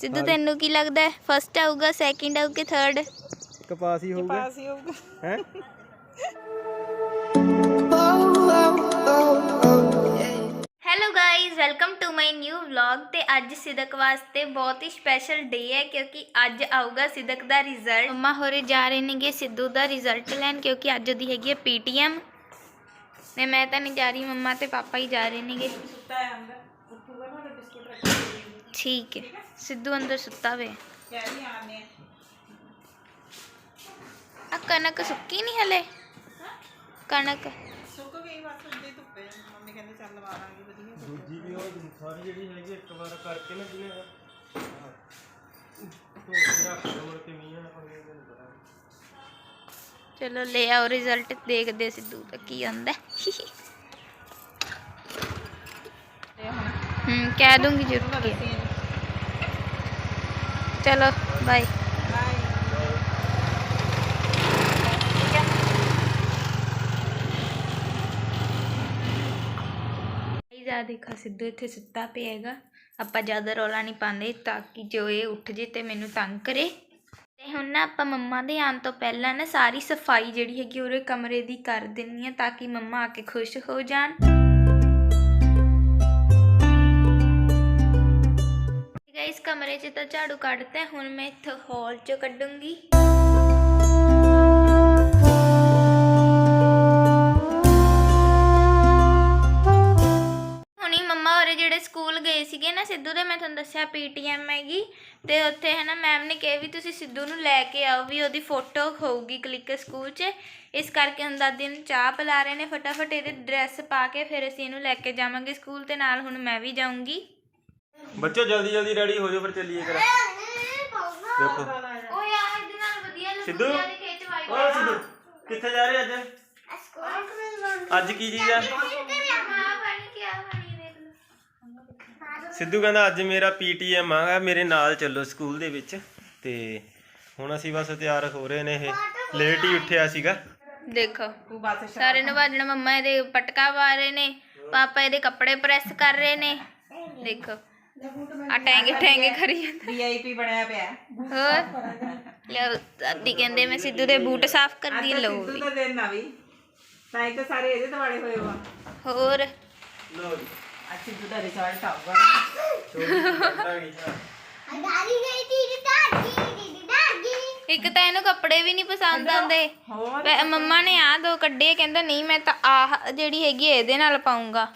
ਸਿੱਧੂ ਤੈਨੂੰ ਕੀ ਲੱਗਦਾ ਫਸਟ ਆਊਗਾ ਸੈਕਿੰਡ ਆਊਗਾ ਥਰਡ ਕਪਾਸ ਹੀ ਹੋਊਗਾ। ਪਾਸ ਹੀ ਹੋਊਗਾ। ਹੈ? Hello guys welcome to my new vlog ਤੇ ਅੱਜ ਸਿਦਕ ਵਾਸਤੇ ਬਹੁਤ ਹੀ ਸਪੈਸ਼ਲ ਡੇ ਹੈ ਕਿਉਂਕਿ ਅੱਜ ਆਊਗਾ ਸਿਦਕ ਦਾ ਰਿਜ਼ਲਟ ਮੰਮਾ ਹੋਰੇ ਜਾ ਰਹੇ ਨੇਗੇ ਸਿੱਧੂ ਦਾ ਰਿਜ਼ਲਟ ਲੈਣ ਕਿਉਂਕਿ ਅੱਜ ਉਹਦੀ ਹੈਗੀ ਹੈ ਪੀਟੀਐਮ। ਤੇ ਮੈਂ ਤਾਂ ਨਹੀਂ ਜਾ ਰਹੀ ਮੰਮਾ ਤੇ ਪਾਪਾ ਹੀ ਜਾ ਰਹੇ ਨੇਗੇ। ਠੀਕ ਹੈ। ਸਿੱਧੂ ਅੰਦਰ ਸੁੱਤਾ ਵੇ ਕਹਿ ਰਹੀ ਆਨੇ ਆ ਕਣਕ ਸੁੱਕੀ ਨਹੀਂ ਹਲੇ ਕਣਕ ਸੁੱਕ ਗਈ ਬਸ ਉੱਦੇ ਧੁੱਪੇ ਮੰਮੀ ਕਹਿੰਦੇ ਚੱਲ ਲਵਾ ਦਾਂਗੇ ਵਧੀਆ ਦੂਜੀ ਵੀ ਉਹ ਸਾਰੀ ਜਿਹੜੀ ਹੈਗੀ ਇੱਕ ਵਾਰ ਕਰਕੇ ਨਾ ਜਿਹਨੇ ਧੋ ਕੇ ਰੱਖ ਦੋ ਮੁੜ ਕੇ ਮੀਂਹ ਆ ਪਾਣੀ ਦਾ ਨਹੀਂ ਪਤਾ ਚਲੋ ਲੈ ਆਓ ਰਿਜ਼ਲਟ ਦੇਖਦੇ ਸਿੱਧੂ ਦਾ ਕੀ ਆਉਂਦਾ ਤੇ ਹੁਣ ਹੂੰ ਕਹਿ ਦੂੰਗੀ ਜ਼ਰੂਰ ਕਿ ਚਲੋ ਬਾਏ ਬਾਏ ਜਾ ਦੇਖਾ ਸਿੱਧੂ ਇੱਥੇ ਸੁੱਤਾ ਪਿਆ ਹੈਗਾ। ਆਪਾਂ ਜ਼ਿਆਦਾ ਰੌਲਾ ਨਹੀਂ ਪਾਉਂਦੇ ਤਾਂ ਕਿ ਜੋ ਇਹ ਉੱਠ ਜੇ ਤੇ ਮੈਨੂੰ ਤੰਗ ਕਰੇ। ਤੇ ਹੁਣ ਨਾ ਆਪਾਂ ਮੰਮਾ ਦੇ ਆਉਣ ਤੋਂ ਪਹਿਲਾਂ ਨਾ ਸਾਰੀ ਸਫ਼ਾਈ ਜਿਹੜੀ ਹੈਗੀ ਉਹਦੇ ਕਮਰੇ ਦੀ ਕਰ ਦਿੰਨੀ ਆ ਤਾਂ ਕਿ ਮੰਮਾ ਆ ਕੇ ਖੁਸ਼ ਹੋ ਜਾਣ। ਇਸ ਕਮਰੇ 'ਚ ਤਾਂ ਝਾੜੂ ਕੱਢਤਾ, ਹੁਣ ਮੈਂ ਇੱਥੋਂ ਹਾਲ 'ਚ ਕੱਢੂੰਗੀ। ਹੁਣੀ ਮੰਮਾ ਹੋਰੇ ਜਿਹੜੇ ਸਕੂਲ ਗਏ ਸੀਗੇ ਨਾ, ਸਿੱਧੂ ਦੇ ਮੈਂ ਤੁਹਾਨੂੰ ਦੱਸਿਆ ਪੀਟੀਐਮ ਹੈਗੀ, ਤੇ ਉੱਥੇ ਹੈ ਨਾ ਮੈਮ ਨੇ ਕਿਹਾ ਵੀ ਤੁਸੀਂ ਸਿੱਧੂ ਨੂੰ ਲੈ ਕੇ ਆਓ ਵੀ ਉਹਦੀ ਫੋਟੋ ਹੋਊਗੀ ਕਲਿੱਕ ਸਕੂਲ 'ਚ। ਇਸ ਕਰਕੇ ਹੁਣ ਦਾਦੀ ਨੂੰ ਚਾਹ ਪਿਲਾ ਰਹੇ ਨੇ, ਫਟਾਫਟ ਇਹਦੇ ਡਰੈਸ ਪਾ ਕੇ ਫਿਰ ਅਸੀਂ ਇਹਨੂੰ ਲੈ ਕੇ ਜਾਵਾਂਗੇ ਸਕੂਲ ਤੇ, ਨਾਲ ਹੁਣ ਮੈਂ ਵੀ ਜਾਊਂਗੀ। ਬੱਚੋ ਜਲਦੀ ਜਲਦੀ ਰੈਡੀ ਹੋ ਜਾਓ ਫਿਰ ਚੱਲੀਏ ਕਰ ਦੇਖੋ। ਓ ਯਾਰ ਇਹਦੇ ਨਾਲ ਵਧੀਆ ਸਿੱਧੂ? ਲੱਗੂਗਾ ਤੇ ਖੇਚ ਵਾਈ ਓ ਸਿੱਧੂ ਕਿੱਥੇ ਜਾ ਰਹੇ ਅੱਜ? ਅੱਜ ਕੀ ਚੀਜ਼ ਆ? ਸਿੱਧੂ ਕਹਿੰਦਾ ਅੱਜ ਮੇਰਾ ਪੀਟੀਐਮ ਆਗਾ ਮੇਰੇ ਨਾਲ ਚੱਲੋ ਸਕੂਲ ਦੇ ਵਿੱਚ। ਤੇ ਹੁਣ ਅਸੀਂ ਬਸ ਤਿਆਰ ਹੋ ਰਹੇ ਨੇ ਇਹ। ਲੇਟ ਹੀ ਉੱਠਿਆ ਸੀਗਾ। ਦੇਖੋ ਤੂੰ ਬਸ ਸਾਰੇ ਮੰਮਾ ਇਹਦੇ ਪਟਕਾ ਪਾ ਰਹੇ ਨੇ। ਪਾਪਾ ਇਹਦੇ ਕੱਪੜੇ ਪ੍ਰੈਸ ਕਰ ਰਹੇ ਨੇ। ਦੇਖੋ। ਆ ਟੈਂਗੇ ਟੈਂਗੇ ਕਰੀ ਜਾਂਦੇ। ਵੀਆਈਪੀ ਬਣਿਆ ਪਿਆ। ਹੋਰ? ਲਓ ਦਾਦੀ ਕਹਿੰਦੇ ਮੈਂ ਸਿੱਧੂ ਦੇ ਬੂਟ ਸਾਫ਼ ਕਰਦੀ ਅੱਜ ਲਓ ਸਿੱਧੂ ਦਾ ਦਿਨ ਨਾ ਵੀ। ਤਾਂ ਹੀ ਤਾਂ ਸਾਰੇ ਇਹਦੇ ਦੁਆਲੇ ਹੋਏ ਵਾ ਹੋਰ? ਲੋ ਜੀ। ਅੱਜ ਸਿੱਧੂ ਦਾ ਰਿਜ਼ਲਟ ਆਊਗਾ ਇੱਕ ਤਾਂ ਇਹਨੂੰ ਕੱਪੜੇ ਵੀ ਨਹੀਂ ਪਸੰਦ ਆਉਂਦੇ। ਹੋਰ? ਮੰਮਾ ਨੇ ਆ ਦੋ ਕੱਢੇ ਕਹਿੰਦਾ ਨਹੀਂ ਮੈਂ ਤਾਂ ਆਹ ਜਿਹੜੀ ਹੈਗੀ ਹੈ ਇਹਦੇ ਨਾਲ ਪਾਉਂਗਾ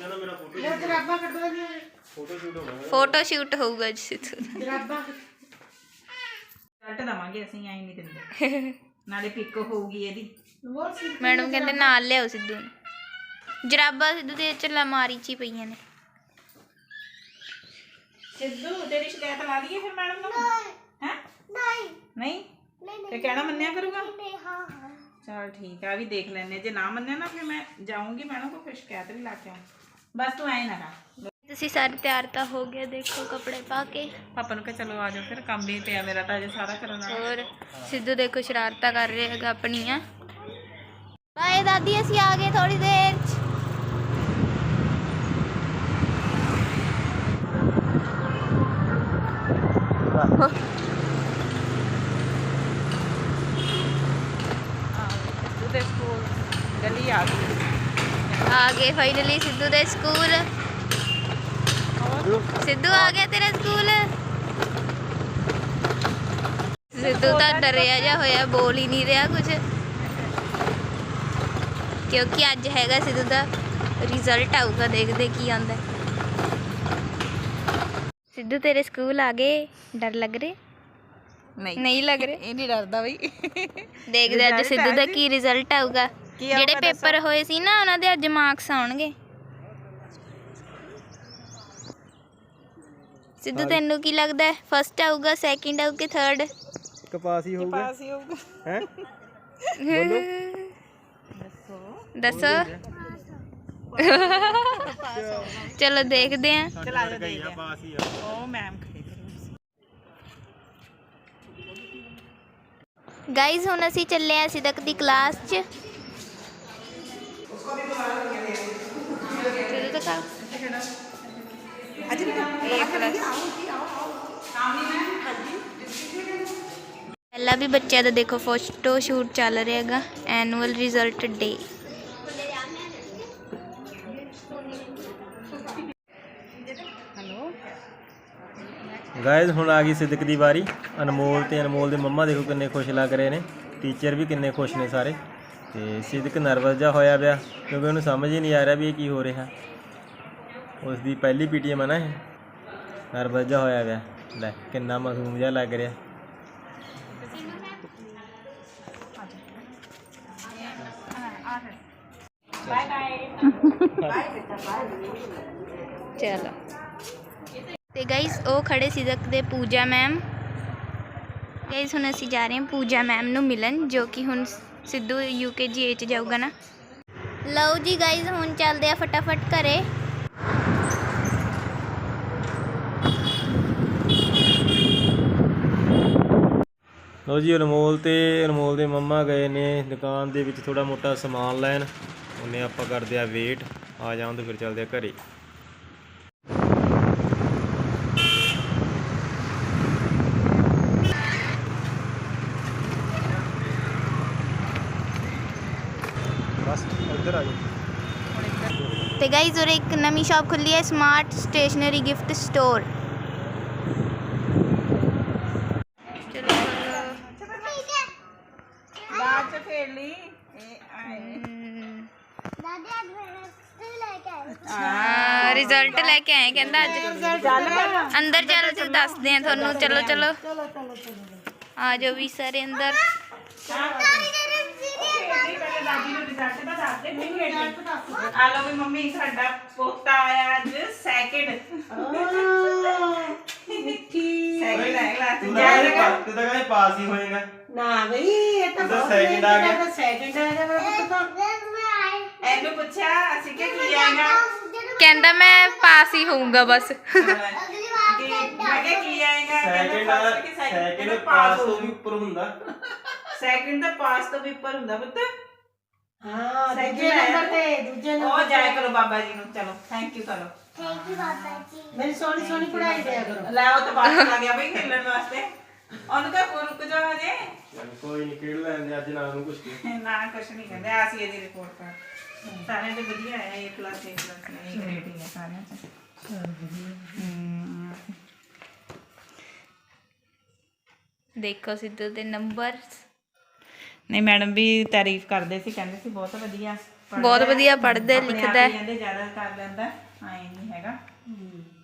ਜਦੋਂ ਮੇਰਾ ਫੋਟੋ ਜਰਾਬਾਂ ਕੱਢੋ ਦੀਆਂ ਫੋਟੋ ਸ਼ੂਟ ਹੋਣਾ ਫੋਟੋ ਸ਼ੂਟ ਹੋਊਗਾ ਜੀ ਸਿੱਧੂ ਦਾ। ਜਰਾਬਾਂ ਰਿਜ਼ਲਟ ਦਵਾਂਗੇ ਅਸੀਂ ਐਂ ਨਹੀਂ ਦਿੰਦੇ। ਨਾਲੇ ਪਿਕ ਹੋਊਗੀ ਇਹਦੀ। ਮੈਡਮ ਕਹਿੰਦੇ ਨਾਲ ਲਿਆਓ ਸਿੱਧੂ ਨੂੰ। ਜਰਾਬਾਂ ਸਿੱਧੂ ਦੇ ਚ ਅਲਮਾਰੀ 'ਚ ਹੀ ਪਈਆਂ ਨੇ। ਸਿੱਧੂ ਤੇਰੀ ਸ਼ਿਕਾਇਤ ਲਾ ਦਈਏ ਫਿਰ ਮੈਡਮ ਨੂੰ? ਹੈ? ਨਹੀਂ। ਤੇ ਕਹਿਣਾ ਮੰਨਿਆ ਕਰੂਗਾ? ਚਲ ਠੀਕ ਆ ਵੀ ਦੇਖ ਲੈਣੇ ਜੇ ਨਾ ਮੰਨਿਆ ਨਾ ਫਿਰ ਮੈਂ ਜਾਊਂਗੀ ਮੈਡਮ ਕੋਲ ਫਿਰ ਸ਼ਿਕਾਇਤ ਵੀ ਲਾ ਕੇ ਆਊਂ ਬਸ ਤੂੰ ਐਂ ਨਾ ਕਰ। ਤੁਸੀਂ ਸਾਰੇ ਤਿਆਰ ਤਾਂ ਹੋ ਗਏ ਦੇਖੋ ਕੱਪੜੇ ਪਾ ਕੇ। ਪਾਪਾ ਨੂੰ ਕਹ ਚਲੋ ਆ ਜਾਓ ਫਿਰ ਕੰਮ ਵੀ ਪਿਆ ਮੇਰਾ ਤਾਂ ਅਜੇ ਸਾਰਾ ਕਰਨ ਹੋਰ ਸਿੱਧੂ ਦੇਖੋ ਸ਼ਰਾਰਤਾਂ ਕਰ ਰਿਹਾ ਹੈਗਾ ਆਪਣੀਆਂ। ਬਾਏ ਦਾਦੀ ਅਸੀਂ ਆ ਗਏ ਥੋੜੀ ਦੇਰ ਚ ਦੇ ਸਕੂਲ ਗਲੀ ਆ ਗਈ ਆ ਗਏ ਫਾਈਨਲੀ ਸਿੱਧੂ ਦੇ ਸਕੂਲ ਸਿੱਧੂ ਆ ਗਿਆ ਤੇਰਾ ਸਕੂਲ ਸਿੱਧੂ ਤਾਂ ਡਰਿਆ ਜਾ ਹੋਇਆ ਬੋਲ ਹੀ ਨਹੀਂ ਰਿਹਾ ਕੁਝ ਕਿਉਂਕਿ ਅੱਜ ਹੈਗਾ ਸਿੱਧੂ ਦਾ ਰਿਜ਼ਲਟ ਆਊਗਾ ਦੇਖਦੇ ਕੀ ਆਉਂਦਾ। ਸਿੱਧੂ ਤੇਰੇ ਸਕੂਲ ਆ ਗਏ ਡਰ ਲੱਗ ਰਿਹਾ ਨਹੀਂ ਨਹੀਂ ਲੱਗ ਰਿਹਾ ਇਹ ਨਹੀਂ ਡਰਦਾ ਬਈ ਦੇਖਦੇ ਅੱਜ ਸਿੱਧੂ ਦਾ? ਕੀ ਰਿਜ਼ਲਟ ਆਊਗਾ ਕੀ ਆਊਗਾ ਜਿਹੜੇ ਪੇਪਰ ਹੋਏ ਸੀ ਨਾ ਉਹਨਾਂ ਦੇ ਅੱਜ ਮਾਰਕਸ ਆਉਣਗੇ। ਸਿੱਧੂ ਤੈਨੂੰ ਕੀ ਲੱਗਦਾ ਹੈ? ਫਸਟ ਆਊਗਾ ਸੈਕਿੰਡ ਆਊਗਾ ਥਰਡ ਕਪਾਸ ਹੀ ਹੋਊਗਾ। ਪਾਸ ਹੀ ਹੋਊਗਾ। ਹੈ? ਬੋਲੋ। ਦੱਸੋ। ਦੱਸੋ ਚਲੋ ਦੇਖਦੇ ਆਂ ਚਲਾ ਜਾ ਦੇ ਆ ਪਾਸ ਹੀ। ਆ ਉਹ ਮੈਮ ਖੜੀ ਕਰੀ ਗਾਇਜ਼ ਹੁਣ ਅਸੀਂ ਚੱਲੇ ਆਂ ਸਿਦਕ ਦੀ ਕਲਾਸ 'ਚ। Plus ਪਹਿਲਾਂ ਵੀ ਬੱਚਿਆਂ ਦਾ ਦੇਖੋ ਫੋਟੋ ਸ਼ੂਟ ਚੱਲ ਰਿਹਾ ਹੈਗਾ ਐਨੂਅਲ ਰਿਜ਼ਲਟ ਡੇ ਗਾਇਜ਼ ਹੁਣ ਆ ਗਈ ਸਿੱਦਕ ਦੀ ਵਾਰੀ। ਅਨਮੋਲ ਤੇ ਅਨਮੋਲ ਦੇ ਮੰਮਾ ਦੇਖੋ ਕਿੰਨੇ ਖੁਸ਼ ਲੱਗ ਰਹੇ ਨੇ। ਟੀਚਰ ਵੀ ਕਿੰਨੇ ਖੁਸ਼ ਨੇ ਸਾਰੇ। ਤੇ ਸਿੱਦਕ ਨਰਵਸ ਜਿਹਾ ਹੋਇਆ ਪਿਆ ਕਿਉਂਕਿ ਉਹਨੂੰ ਸਮਝ ਹੀ ਨਹੀਂ ਆ ਰਿਹਾ ਵੀ ਇਹ ਕੀ ਹੋ ਰਿਹਾ। ਉਸ ਦੀ ਪਹਿਲੀ ਪੀਟੀਐਮ ਹੈ ਨਾ ਇਹ। ਨਰਵਸ ਹੋਇਆ ਪਿਆ। ਲੈ, ਕਿੰਨਾ ਮਾਸੂਮ ਜਿਹਾ ਲੱਗ ਰਿਹਾ। ਚਲੋ। ਤੇ ਗਾਇਸ ਉਹ ਖੜੇ ਸੀ ਦੇ ਪੂਜਾ ਮੈਮ ਗਾਇਸ ਹੁਣ ਅਸੀਂ ਜਾ ਰਹੇ ਹਾਂ ਪੂਜਾ ਮੈਮ ਨੂੰ ਮਿਲਣ, ਜੋ ਕਿ ਹੁਣ ਸਿੱਧੂ ਯੂਕੇਜੀ ਚ ਜਾਊਗਾ ਨਾ। ਲਓ ਜੀ ਗਾਇਸ ਹੁਣ ਚੱਲਦੇ ਆ ਫਟਾਫਟ ਘਰੇ। ਲੋ ਜੀ ਅਨਮੋਲ ਤੇ ਅਨਮੋਲ ਦੇ ਮੰਮਾ ਗਏ ਨੇ ਦੁਕਾਨ ਦੇ ਵਿੱਚ ਥੋੜਾ ਮੋਟਾ ਸਮਾਨ ਲੈਣ। ਉਹਨੇ ਆਪਾਂ ਕਰਦੇ ਆ ਵੇਟ ਆ ਜਾਣ ਤੇ ਫਿਰ ਚੱਲਦੇ ਆ ਘਰੇ। ਬਸ ਇੱਧਰ ਆ ਜਾ ਤੇ ਗਾਇਸ ਉਰੇ ਇੱਕ ਨਵੀਂ ਸ਼ਾਪ ਖੁੱਲੀ ਹੈ ਸਮਾਰਟ ਸਟੇਸ਼ਨਰੀ ਗਿਫਟ ਸਟੋਰ ਚਲੋ ਬਾਅਦ ਚ ਖੇਡ ਲਈ। ਇਹ ਆਏ। ਹਾਂ। ਰਿਜ਼ਲਟ ਲੈ ਕੇ ਆਏ ਕਹਿੰਦਾ ਅੱਜ। ਅੰਦਰ ਚੱਲ ਤੇ ਦੱਸਦੇ ਆ ਤੁਹਾਨੂੰ। ਚਲੋ ਚਲੋ। ਆ ਜਾਓ ਵੀ ਸਾਰੇ ਅੰਦਰ। ਆ ਲਓ ਵੀ ਮੰਮੀ ਸਾਡਾ ਪੋਤਾ ਆਇਆ ਅੱਜ ਸੈਕਿੰਡ ਤੂੰ ਚ ਤਾਂ ਜਾ ਕਹਿੰਦਾ ਤੂੰ ਤਾਂ ਕਹਿੰਦਾ ਪਾਸ ਹੀ ਹੋਏਗਾ। ਨਾ ਬਈ ਇਹ ਤਾਂ ਉਹਦਾ ਬਹੁਤ second ਆ ਗਿਆ। ਇਹਦਾ ਤਾਂ second ਆ ਗਿਆ ਮੇਰਾ ਪੁੱਤ ਤਾਂ। ਇਹਨੂੰ ਪੁੱਛਿਆ ਅਸੀਂ ਕਿ ਕੀ ਆਏਗਾ ਕਹਿੰਦਾ ਮੈਂ ਪਾਸ ਹੀ ਹੋਊਂਗਾ ਬਸ। ਕਿ ਮੈਂ ਕਿਹਾ ਕੀ ਆਏਗਾ? ਸੈਕਿੰਡ ਆ ਸੈਕਿੰਡ ਪਾਸ ਤੋਂ ਵੀ ਉੱਪਰ ਹੁੰਦਾ। ਸੈਕਿੰਡ ਤਾਂ ਪਾਸ ਤੋਂ ਵੀ ਉੱਪਰ ਹੁੰਦਾ ਪੁੱਤ। ਹਾਂ Second ਦੂਜੇ ਆਇਆ। ਨੰਬਰ ਤੇ ਦੂਜੇ ਉਹ ਨੰਬਰ ਜਾਇਆ ਕਰੋ ਬਾਬਾ ਜੀ ਨੂੰ। ਚਲੋ ਥੈਂਕ ਯੂ ਕਰੋ ਮੇਰੀ ਸੋਹਣੀ ਸੋਹਣੀ ਪੜਾਈ ਦਿਆ ਕਰੋ। ਲੈ ਉਹ ਤਾਂ ਬਾਹਰ ਆ ਗਿਆ ਬਈ ਖੇਲਣ ਵਾਸਤੇ। ਉਹਨੂੰ ਕਹ ਰੁਕ ਜਾ ਹਜੇ। ਚੱਲ ਕੋਈ ਨਹੀਂ ਖੇਡ ਲੈਂਦੇ ਅੱਜ ਨਾ ਨੂੰ ਕੁਝ ਨਾ ਕੁਛ ਨਹੀਂ ਕਹਿੰਦੇ ਆ ਸੀ ਇਹਦੀ ਰਿਪੋਰਟ ਕਰ ਸਾਰਿਆਂ ਦੇ ਵਧੀਆ ਆਇਆ A ਪਲੱਸ A ਪਲੱਸ ਇਹ ਰੇਟਿੰਗ ਹੈ ਸਾਰਿਆਂ ਚ ਹਮ, ਦੇਖੋ ਸਿੱਧੂ ਦੇ ਨੰਬਰ ਨਹੀਂ ਮੈਡਮ ਵੀ ਤਾਰੀਫ ਕਰਦੇ ਸੀ ਕਹਿੰਦੇ ਸੀ ਬਹੁਤ ਵਧੀਆ ਪੜ੍ਹਦਾ ਬਹੁਤ ਹੈ। ਵਧੀਆ ਪੜ੍ਹਦਾ ਹੈ, ਆਪਣੇ ਆਪ ਲਿਖਦਾ ਹੈ। ਹੀ ਕਹਿੰਦੇ ਜ਼ਿਆਦਾ ਕਰ ਲੈਂਦਾ ਆਏ ਨਹੀਂ ਹੈਗਾ।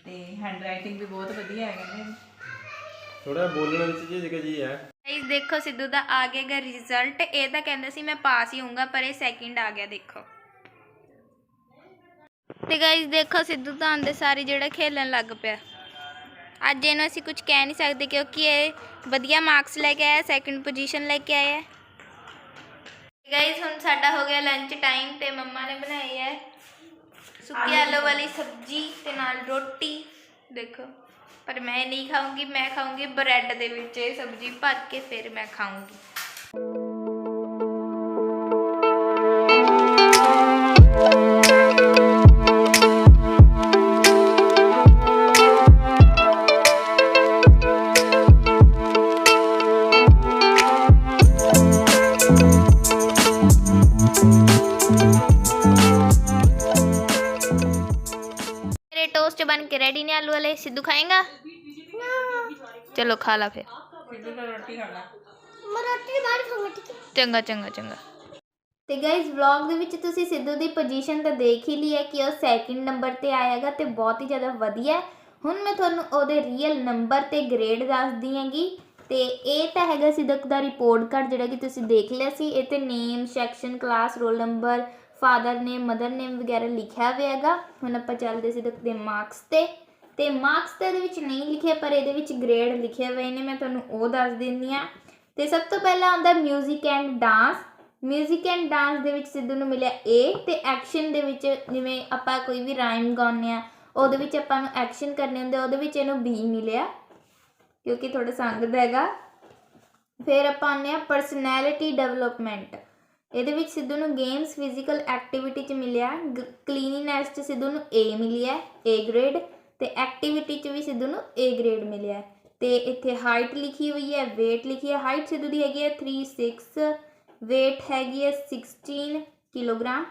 ਤੇ ਹੈਂਡ ਰਾਈਟਿੰਗ ਵੀ ਬਹੁਤ ਵਧੀਆ ਹੈ ਕਹਿੰਦੇ ਥੋੜਾ ਬੋਲਣ ਵਿੱਚ ਝਿਜਕ ਜੀ ਹੈ ਗਾਇਸ ਦੇਖੋ ਸਿੱਧੂ ਦਾ ਆ ਗਿਆਗਾ ਰਿਜ਼ਲਟ ਇਹ ਤਾਂ ਕਹਿੰਦਾ ਸੀ ਮੈਂ ਪਾਸ ਹੀ ਹੋਊਂਗਾ ਪਰ ਇਹ ਸੈਕਿੰਡ ਆ ਗਿਆ ਦੇਖੋ। ਤੇ ਗਾਇਸ ਦੇਖੋ ਸਿੱਧੂ ਤਾਂ ਆਂਦੇ ਸਾਰੇ ਜਿਹੜਾ ਖੇਲਣ ਲੱਗ ਪਿਆ। ਅੱਜ ਇਹਨੂੰ ਅਸੀਂ ਕੁਝ ਕਹਿ ਨਹੀਂ ਸਕਦੇ ਕਿਉਂਕਿ ਇਹ ਵਧੀਆ ਮਾਰਕਸ ਲੈ ਕੇ ਆਇਆ ਸੈਕਿੰਡ ਪੋਜੀਸ਼ਨ ਲੈ ਕੇ ਆਇਆ। ਗਾਇਸ ਹੁਣ ਸਾਡਾ ਹੋ ਗਿਆ ਲੰਚ ਟਾਈਮ ਤੇ ਮੰਮਾ ਨੇ ਬਣਾਈ ਹੈ ਸੁੱਕੀ ਆਲੂ ਵਾਲੀ ਸਬਜ਼ੀ ਤੇ ਨਾਲ ਰੋਟੀ ਦੇਖੋ। ਪਰ ਮੈਂ ਨਹੀਂ ਖਾਊਂਗੀ ਮੈਂ ਖਾਊਂਗੀ ਬ੍ਰੈਡ ਦੇ ਵਿੱਚ ਇਹ ਸਬਜ਼ੀ ਭਰ ਕੇ ਫਿਰ ਮੈਂ ਖਾਊਂਗੀ। मेरे टोस्ट बन के रेडी ने आलू वाले सिद्धू खाएगा चलो खा ला फिर ਸਿੱਧੂ ਤਾਂ ਰੋਟੀ ਖਾਣਾ ਚੰਗਾ ਚੰਗਾ ਚੰਗਾ ਤੇ ਗਾਇਜ਼ ਵਲੌਗ ਦੇ ਵਿੱਚ ਤੁਸੀਂ ਸਿੱਧੂ ਦੀ ਪੋਜੀਸ਼ਨ ਤਾਂ ਦੇਖ ਹੀ ਲਈ ਹੈ ਕਿ ਉਹ ਸੈਕਿੰਡ ਨੰਬਰ ਤੇ ਆਇਆਗਾ ਤੇ ਬਹੁਤ ਹੀ ਜ਼ਿਆਦਾ ਵਧੀਆ ਹੈ। ਹੁਣ ਮੈਂ ਤੁਹਾਨੂੰ ਉਹਦੇ ਰੀਅਲ ਨੰਬਰ ਤੇ ਗ੍ਰੇਡ ਦੱਸਦੀ ਹੈਗੀ ਤੇ ਇਹ ਤਾਂ ਹੈਗਾ ਸਿੱਧਕ ਦਾ ਰਿਪੋਰਟ ਕਾਰਡ ਜਿਹੜਾ ਕਿ ਤੁਸੀਂ ਦੇਖ ਲਿਆ ਸੀ ਇਹ ਤੇ name section class roll number father name mother name ਵਗੈਰਾ ਲਿਖਿਆ ਹੋਇਆ ਹੈਗਾ ਹੁਣ ਆਪਾਂ ਚੱਲਦੇ ਸਿੱਧਕ ਦੇ ਮਾਰਕਸ ਤੇ ਤੇ ਮਾਰਕਸ ਤਾਂ ਇਹਦੇ ਵਿੱਚ ਨਹੀਂ ਲਿਖਿਆ ਪਰ ਇਹਦੇ ਵਿੱਚ ਗ੍ਰੇਡ ਲਿਖੇ ਹੋਏ ਨੇ ਮੈਂ ਤੁਹਾਨੂੰ ਉਹ ਦੱਸ ਦਿੰਦੀ ਆ ਤੇ ਸਭ ਤੋਂ ਪਹਿਲਾਂ ਆਉਂਦਾ 뮤직 ਐਂਡ ਡਾਂਸ 뮤직 ਐਂਡ ਡਾਂਸ ਦੇ ਵਿੱਚ ਸਿੱਧੂ ਨੂੰ ਮਿਲਿਆ A ਤੇ ਐਕਸ਼ਨ ਦੇ ਵਿੱਚ ਜਿਵੇਂ ਆਪਾਂ ਕੋਈ ਵੀ ਰਾਈਮ ਗਾਉਂਦੇ ਆ ਉਹਦੇ ਵਿੱਚ ਆਪਾਂ ਨੂੰ ਐਕਸ਼ਨ ਕਰਨੇ ਹੁੰਦੇ ਆ, ਉਹਦੇ ਵਿੱਚ ਇਹਨੂੰ B ਮਿਲਿਆ ਕਿਉਂਕਿ ਥੋੜਾ ਸੰਗਦਾ ਹੈਗਾ ਫਿਰ ਆਪਾਂ ਆਉਂਦੇ ਆ ਪਰਸਨੈਲਿਟੀ ਡਿਵੈਲਪਮੈਂਟ ਇਹਦੇ ਵਿੱਚ ਸਿੱਧੂ ਨੂੰ ਗੇਮਸ ਫਿਜ਼ੀਕਲ ਐਕਟੀਵਿਟੀ ਚ ਮਿਲਿਆ। ਕਲੀਨਿਨੈਸ ਚ ਸਿੱਧੂ ਨੂੰ A ਮਿਲਿਆ, A ਗ੍ਰੇਡ ਤੇ ਐਕਟੀਵਿਟੀ 'ਚ ਵੀ ਸਿੱਧੂ ਨੂੰ A ਗ੍ਰੇਡ ਮਿਲਿਆ। ਹੈ। ਤੇ ਇੱਥੇ ਹਾਈਟ ਲਿਖੀ ਹੋਈ ਹੈ, weight ਲਿਖੀ ਹੈ। ਹਾਈਟ ਸਿੱਧੂ ਦੀ ਹੈਗੀ ਹੈ 36 weight ਹੈਗੀ ਹੈ 16 ਕਿਲੋਗ੍ਰਾਮ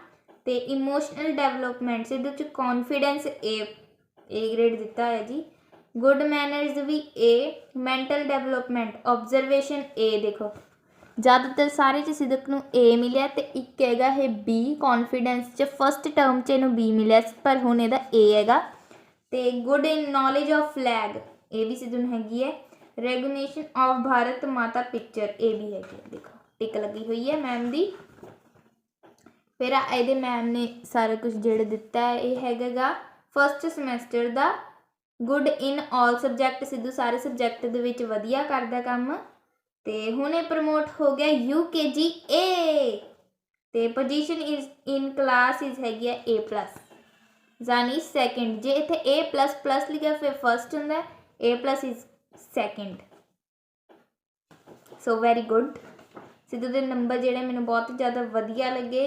ਤੇ ਇਮੋਸ਼ਨਲ ਡਿਵੈਲਪਮੈਂਟ ਸਿੱਧੂ 'ਚ ਕੌਨਫੀਡੈਂਸ A A ਗ੍ਰੇਡ ਦਿੱਤਾ ਹੈ ਜੀ। ਗੁੱਡ ਮੈਨਰਸ ਵੀ A mental development observation A ਦੇਖੋ। ਜ਼ਿਆਦਾਤਰ ਸਾਰੇ ਚ ਸਿਦਕ ਨੂੰ A ਮਿਲਿਆ ਤੇ ਇੱਕ ਹੈਗਾ ਇਹ B ਕੌਨਫੀਡੈਂਸ ਚ ਫਸਟ ਟਰਮ ਚ ਇਹਨੂੰ B ਮਿਲਿਆ ਸੀ, ਪਰ ਹੁਣ ਇਹਦਾ A ਹੈਗਾ। ਤੇ good in knowledge of flag ਇਹ ਵੀ ਸਿੱਧੂ ਨੂੰ ਹੈਗੀ ਹੈ। ਰੈਗੂਲੇਸ਼ਨ ਆਫ ਭਾਰਤ ਮਾਤਾ ਪਿਕਚਰ ਇਹ ਵੀ ਹੈਗੀ ਹੈ। ਦੇਖੋ ਟਿਕ ਲੱਗੀ ਹੋਈ ਹੈ ਮੈਮ ਦੀ। ਫਿਰ ਇਹਦੇ ਮੈਮ ਨੇ ਸਾਰਾ ਕੁਝ ਜਿਹੜਾ ਦਿੱਤਾ ਹੈ ਇਹ ਹੈਗਾਗਾ first semester the. Good in all subject Sidhu ਸਾਰੇ ਸਬਜੈਕਟ ਦੇ ਵਿੱਚ ਵਧੀਆ ਕਰਦਾ ਕੰਮ। ਤੇ ਹੁਣ ਇਹ ਪ੍ਰਮੋਟ ਹੋ ਗਿਆ UKG A ਤੇ position is in class is ਹੈਗੀ ਹੈ A+ ਯਾਨੀ ਸੈਕਿੰਡ ਜੇ ਇੱਥੇ A++ ਲਿਖਿਆ ਫਿਰ ਫਰਸਟ ਹੁੰਦਾ ਹੈ, A+ is second so very good Sidhu ਦੇ ਨੰਬਰ ਜਿਹੜੇ ਮੈਨੂੰ ਬਹੁਤ ਜ਼ਿਆਦਾ ਵਧੀਆ ਲੱਗੇ।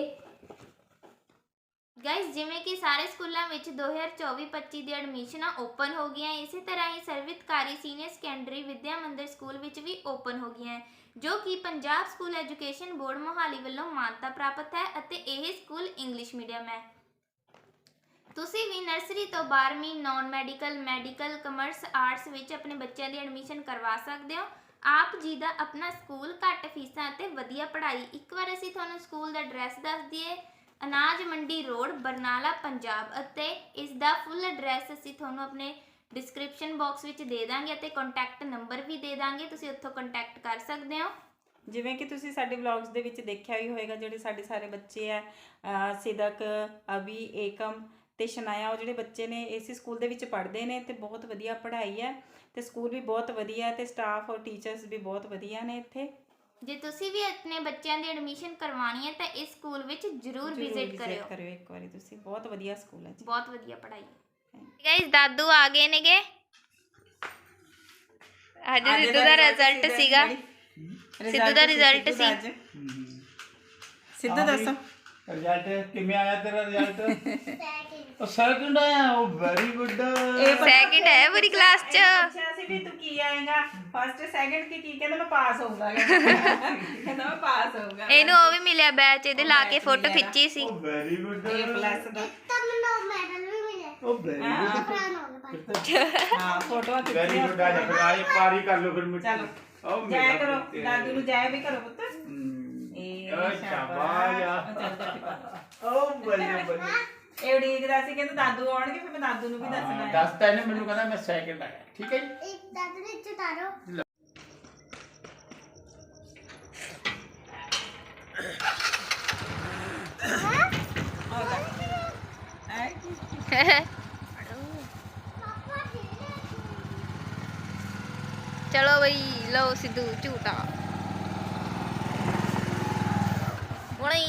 ਗਾਇਸ ਜਿਵੇਂ ਕਿ ਸਾਰੇ ਸਕੂਲਾਂ ਵਿੱਚ 2024-25 ਦੀ ਐਡਮਿਸ਼ਨਾਂ ਓਪਨ ਹੋ ਗਈਆਂ ਇਸੇ ਤਰ੍ਹਾਂ ਹੀ Sarvhitkari senior secondary Vidya Mandir school ਵਿੱਚ ਵੀ ਓਪਨ ਹੋ ਗਈਆਂ ਹੈ, ਜੋ ਕਿ Punjab school education board Mohali ਵੱਲੋਂ ਮਾਨਤਾ ਪ੍ਰਾਪਤ ਹੈ ਅਤੇ ਇਹ ਸਕੂਲ ਇੰਗਲਿਸ਼ ਮੀਡੀਅਮ ਹੈ। ਤੁਸੀਂ ਵੀ ਨਰਸਰੀ ਤੋਂ 12ਵੀਂ non medical medical commerce arts ਵਿੱਚ ਆਪਣੇ ਬੱਚਿਆਂ ਦੀ ਐਡਮਿਸ਼ਨ ਕਰਵਾ ਸਕਦੇ ਹੋ। ਆਪ ਜੀ ਦਾ ਆਪਣਾ ਸਕੂਲ ਘੱਟ ਫੀਸਾਂ ਅਤੇ ਵਧੀਆ ਪੜ੍ਹਾਈ। ਇੱਕ ਵਾਰ ਅਸੀਂ ਤੁਹਾਨੂੰ ਸਕੂਲ ਦਾ ਐਡਰੈਸ ਦੱਸ ਦਈਏ। ਅਨਾਜ ਮੰਡੀ ਰੋਡ, ਬਰਨਾਲਾ, ਪੰਜਾਬ ਅਤੇ ਇਸ ਦਾ ਫੁੱਲ ਐਡਰੈਸ ਅਸੀਂ ਤੁਹਾਨੂੰ ਆਪਣੇ ਡਿਸਕ੍ਰਿਪਸ਼ਨ ਬਾਕਸ ਵਿੱਚ ਦੇ ਦਾਂਗੇ ਅਤੇ ਕੰਟੈਕਟ ਨੰਬਰ ਵੀ ਦੇ ਦਾਂਗੇ, ਤੁਸੀਂ ਉੱਥੋਂ ਕੰਟੈਕਟ ਕਰ ਸਕਦੇ ਹੋ। ਜਿਵੇਂ ਕਿ ਤੁਸੀਂ ਸਾਡੇ ਵਲੌਗਸ ਦੇ ਵਿੱਚ ਦੇਖਿਆ ਹੀ ਹੋਵੇਗਾ, ਜਿਹੜੇ ਸਾਡੇ ਸਾਰੇ ਬੱਚੇ ਆ ਸਿਦਕ, ਅਭੀ, ਏਕਮ ਤੇ ਸ਼ਨਾਇਆ, ਉਹ ਜਿਹੜੇ ਬੱਚੇ ਨੇ ਇਸੇ ਸਕੂਲ ਦੇ ਵਿੱਚ ਪੜ੍ਹਦੇ ਨੇ ਤੇ ਬਹੁਤ ਵਧੀਆ ਪੜ੍ਹਾਈ ਹੈ ਤੇ ਸਕੂਲ ਵੀ ਬਹੁਤ ਵਧੀਆ ਤੇ ਸਟਾਫ ਔਰ ਟੀਚਰਸ ਵੀ ਬਹੁਤ ਵਧੀਆ ਨੇ ਇੱਥੇ। ਜੇ ਤੁਸੀਂ ਵੀ ਆਪਣੇ ਬੱਚਿਆਂ ਦੀ ਐਡਮਿਸ਼ਨ ਕਰਵਾਉਣੀ ਹੈ ਤਾਂ ਇਸ ਸਕੂਲ ਵਿੱਚ ਜ਼ਰੂਰ ਜ਼ਰੂਰ ਵਿਜ਼ਿਟ ਕਰਿਓ। ਕਰਿਓ ਇੱਕ ਵਾਰੀ ਤੁਸੀਂ। ਬਹੁਤ ਵਧੀਆ ਸਕੂਲ ਹੈ ਜੀ। ਬਹੁਤ ਵਧੀਆ ਪੜ੍ਹਾਈ ਗਾਇਸ ਦਾਦੂ ਆ ਗਏ ਨੇਗੇ। ਅੱਜ ਸਿੱਧੂ ਦਾ ਰਿਜ਼ਲਟ ਸੀਗਾ ਸਿੱਧੂ ਦਾ ਰਿਜ਼ਲਟ ਸੀ। ਅੱਜ। ਸਿੱਧੂ ਦੱਸੋ। ਰਿਜ਼ਲਟ ਕਿਵੇਂ ਆਇਆ ਤੇਰਾ ਰਿਜ਼ਲਟ ਸੈਕਿੰਡ ਆਇਆ ਉਹ ਵੈਰੀ ਗੁੱਡ ਸੈਕਿੰਡ ਹੈ ਪੂਰੀ ਕਲਾਸ ਚ। ਪੁੱਛਿਆ ਸੀ ਵੀ ਤੂੰ ਕੀ ਆਏਗਾ? ਫਸਟ ਸੈਕਿੰਡ ਕੀ ਕੀ? ਕਹਿੰਦਾ ਮੈਂ ਪਾਸ ਹੋਊਗਾ। ਕਹਿੰਦਾ ਮੈਂ ਪਾਸ ਹੋਊਗਾ। ਇਹਨੂੰ ਉਹ ਵੀ ਮਿਲਿਆ ਬੈਚ ਇਹਦੇ ਲਾ ਕੇ ਫੋਟੋ ਖਿੱਚੀ ਸੀ। ਉਹ ਵੈਰੀ ਗੁੱਡ A ਪਲੱਸ ਦਾ। ਉਹ ਵੈਰੀ ਗੁੱਡ ਹਾਂ ਫੋਟੋਆਂ ਵੈਰੀ ਗੁੱਡ ਆ। ਜਾ ਫਿਰ ਆਏ ਪਾਰੀ ਕਰ ਲੋ ਫਿਰ ਮਿੱਟੀ। ਚਲੋ ਉਹ ਮੇਰਾ ਕਰੋ। ਪੁੱਤ। ਦਾਦੂ ਨੂੰ ਜਾਇਆ ਵੀ ਕਰੋ ਪੁੱਤ। ਹਮ। ਇਹ ਚੱਲ ਜੱਫੀ ਪਾ। ਉਹ ਬੜੀਆ ਬੜੀਆ ਇਹ ਉਡੀਕਦਾ ਸੀ ਕਹਿੰਦਾ ਦਾਦੂ ਆਉਣਗੇ ਫਿਰ ਮੈਂ ਦਾਦੂ ਨੂੰ ਵੀ ਦੱਸਣਾ ਹੈ ਦੱਸਤਾ ਇਹਨੇ ਮੈਨੂੰ ਕਹਿੰਦਾ ਮੈਂ ਸੈਕਿੰਡ ਆਇਆ। ਠੀਕ ਹੈ ਜੀ? ਹੈ ਚਲੋ ਬਈ ਲਓ ਸਿੱਧੂ ਝੂਟਾ। ਉਣੀ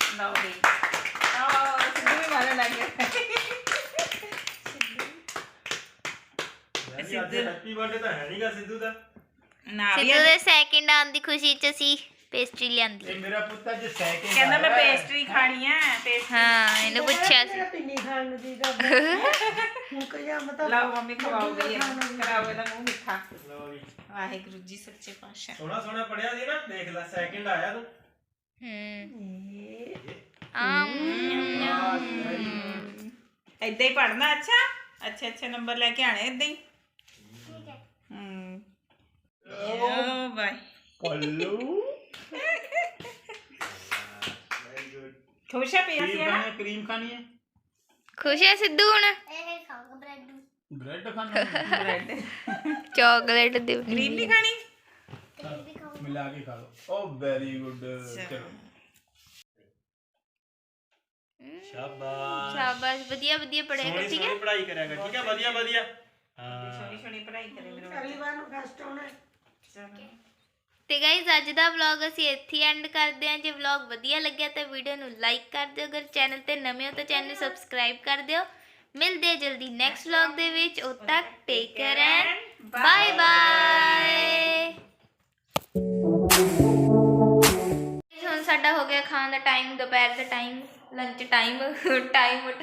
ਲਓ ਵੀ ਆਹ ਸਿੱਧੂ ਵੀ ਮਾਰਨ ਲੱਗ ਗਿਆ ਸਿੱਧੂ ਹੈਪੀ ਬਰਥਡੇ ਤਾਂ ਹੈ ਨਹੀਂਗਾ ਸਿੱਧੂ ਦਾ। ਨਾ ਵੀ ਸਿੱਧੂ ਦੇ ਸੈਕਿੰਡ ਆਉਣ ਦੀ ਖੁਸ਼ੀ ਚ ਅਸੀਂ ਪੇਸਟਰੀ ਲਿਆਂਦੀ। ਇਹ ਮੇਰਾ ਪੁੱਤ ਅੱਜ ਸੈਕਿੰਡ ਕਹਿੰਦਾ ਮੈਂ ਪੇਸਟਰੀ ਖਾਣੀ ਹੈ ਪੇਸਟਰੀ ਹਾਂ ਇਹਨੂੰ ਪੁੱਛਿਆ ਸੀ। ਪਿੰਨੀ ਖਾਣ ਨੂੰ ਦੀ ਦਾ ਹੁਣ ਕਿਹਾ ਮਤਲਬ ਲਓ ਮੰਮੀ ਖਵਾਉਗੀ ਕਰਾਓ ਇਹਦਾ ਮੂੰਹ ਮਿੱਠਾ। ਲਓ ਜੀ। ਵਾਹਿਗੁਰੂ ਜੀ ਸੱਚੇ ਪਾਤਸ਼ਾਹ। ਸੋਹਣਾ ਸੋਹਣਾ ਪੜਿਆ ਸੀ ਨਾ ਦੇਖ ਲੈ ਸੈਕਿੰਡ ਆਇਆ ਤੂੰ। ਹੂੰ। ਆਮ ਏਦਾਂ ਹੀ ਪੜਨਾ ਅੱਛਾ? ਅੱਛੇ ਅੱਛੇ ਨੰਬਰ ਲੈ ਕੇ ਆਣੇ ਏਦਾਂ ਹੀ ਹੂੰ। ਓ ਬਾਈ ਪੱਲੂ ਖੁਸ਼ ਹੈ ਪਿਆ ਸੀ ਕਰੀਮ ਨਾ ਖਾਣੀ ਕਰੀਮ ਖਾਣੀ ਹੈ ਖੁਸ਼ ਹੈ ਸਿੱਧੂ ਹੁਣ ਬ੍ਰੈਡ ਖਾਣਾ ਬ੍ਰੈਡ ਚਾਕਲੇਟ ਦੇ ਕਰੀਮ ਨਹੀਂ ਖਾਣੀ ਮਿਲਾ ਕੇ ਖਾ ਲਓ ਉਹ ਵੈਰੀ ਗੁੱਡ ਚਲੋ ਸ਼ਾਬਾਸ਼ ਸ਼ਾਬਾਸ਼ ਵਧੀਆ ਵਧੀਆ ਪੜਿਆ ਸੋਹਣੀ ਠੀਕ ਹੈ ਸੋਹਣੀ ਪੜ੍ਹਾਈ ਕਰਿਆ ਕਰ ਠੀਕ ਹੈ ਵਧੀਆ ਵਧੀਆ ਹਾਂ ਸੋਹਣੀ ਸੋਹਣੀ ਪੜ੍ਹਾਈ ਕਰੇ ਮੇਰੇ ਤੇ ਗਾਇਜ਼ ਅੱਜ ਦਾ ਵਲੌਗ ਅਸੀਂ ਇੱਥੇ ਐਂਡ ਕਰਦੇ ਹਾਂ। ਜੇ ਵਲੌਗ ਵਧੀਆ ਲੱਗਿਆ ਤਾਂ ਵੀਡੀਓ ਨੂੰ ਲਾਈਕ ਕਰ ਦਿਓ। ਅਗਰ ਚੈਨਲ ਤੇ ਨਵੇਂ ਹੋ ਤਾਂ ਚੈਨਲ ਸਬਸਕ੍ਰਾਈਬ ਕਰ ਦਿਓ। ਮਿਲਦੇ ਹਾਂ ਜਲਦੀ ਨੈਕਸਟ ਵਲੌਗ ਦੇ ਵਿੱਚ। ਉਦ ਤੱਕ take care and bye bye ਹੁਣ ਸਾਡਾ ਹੋ ਗਿਆ ਖਾਣ ਦਾ ਟਾਈਮ ਦੁਪਹਿਰ ਦਾ ਟਾਈਮ ਲੰਚ ਟਾਈਮ ਟਾਈਮ ਉਠ।